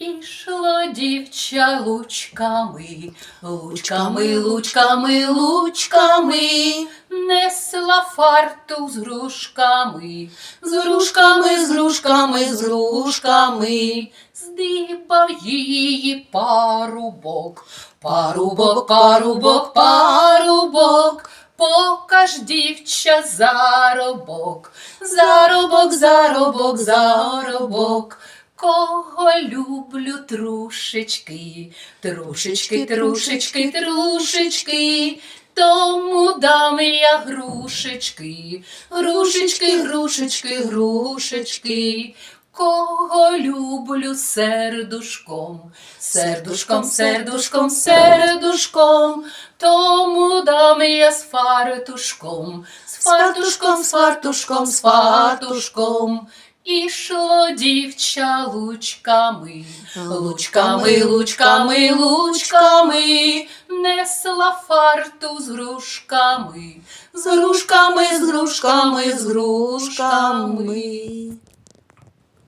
Ішло дівча лучками, лучками, лучками, лучками, несла фарту з грушками, з грушками, з грушками, з грушками, здибав її парубок, парубок, парубок, парубок. Покаж дівча заробок, заробок, заробок, заробок. Кого люблю трушечки, трушечки, трушечки, трушечки, тому дам я грушечки, грушечки, грушечки, грушечки. Кого люблю сердушком, сердушком, сердушком, сердушком, тому дам я з фартушком, з фартушком, з фартушком, з фартушком. Ішло дівча лучками, лучками, лучками, лучками, несла фарту з грушками, з грушками, з грушками, з грушками.